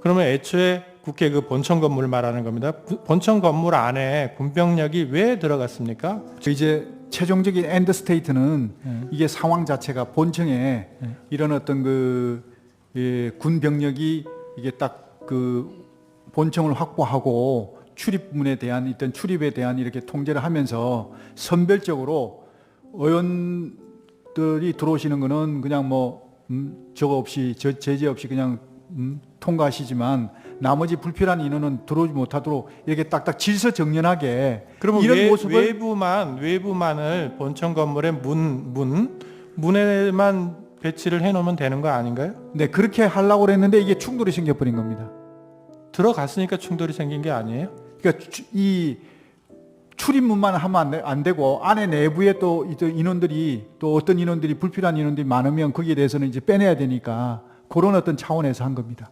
그러면 애초에 국회 그 본청 건물 말하는 겁니다. 부- 본청 건물 안에 군병력이 왜 들어갔습니까? 이제 최종적인 엔드 스테이트는 이게 상황 자체가 본청에 이런 어떤 그 예, 군 병력이 이게 딱 그 본청을 확보하고 출입문에 대한 일단 출입에 대한 이렇게 통제를 하면서 선별적으로 의원들이 들어오시는 거는 그냥 뭐 음, 저거 없이 저 제재 없이 그냥 음, 통과하시지만 나머지 불필요한 인원은 들어오지 못하도록 이렇게 딱딱 질서 정연하게 그러면 이런 외, 모습을 외부만 외부만을 본청 건물의 문, 문 문에만 배치를 해놓으면 되는 거 아닌가요? 네 그렇게 하려고 그랬는데 이게 충돌이 생겨버린 겁니다. 들어갔으니까 충돌이 생긴 게 아니에요? 그러니까 추- 이 출입문만 하면 안, 되, 되고 안에 내부에 또 인원들이 또 어떤 인원들이 불필요한 인원들이 많으면 거기에 대해서는 이제 빼내야 되니까 그런 어떤 차원에서 한 겁니다.